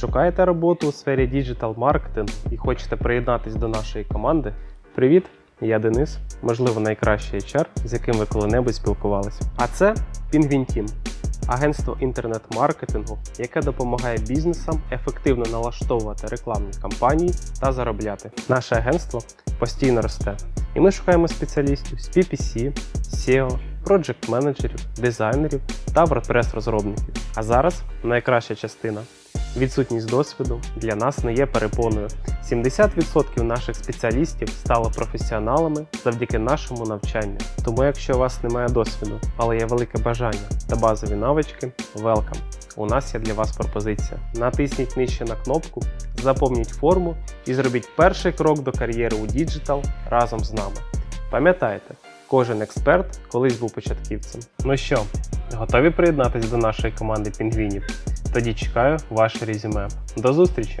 Шукаєте роботу у сфері діджитал-маркетингу і хочете приєднатись до нашої команди? Привіт! Я Денис, можливо, найкращий HR, з яким ви коли-небудь спілкувалися. А це Penguin Team – агентство інтернет-маркетингу, яке допомагає бізнесам ефективно налаштовувати рекламні кампанії та заробляти. Наше агентство постійно росте, і ми шукаємо спеціалістів з PPC, SEO, проджект менеджерів, дизайнерів та WordPress розробників. А зараз найкраща частина. Відсутність досвіду для нас не є перепоною. 70% наших спеціалістів стали професіоналами завдяки нашому навчанню. Тому, якщо у вас немає досвіду, але є велике бажання та базові навички, welcome! У нас є для вас пропозиція. Натисніть нижче на кнопку, заповніть форму і зробіть перший крок до кар'єри у діджитал разом з нами. Пам'ятайте, кожен експерт колись був початківцем. Ну що, готові приєднатись до нашої команди пінгвінів? Тоді чекаю ваше резюме. До зустрічі!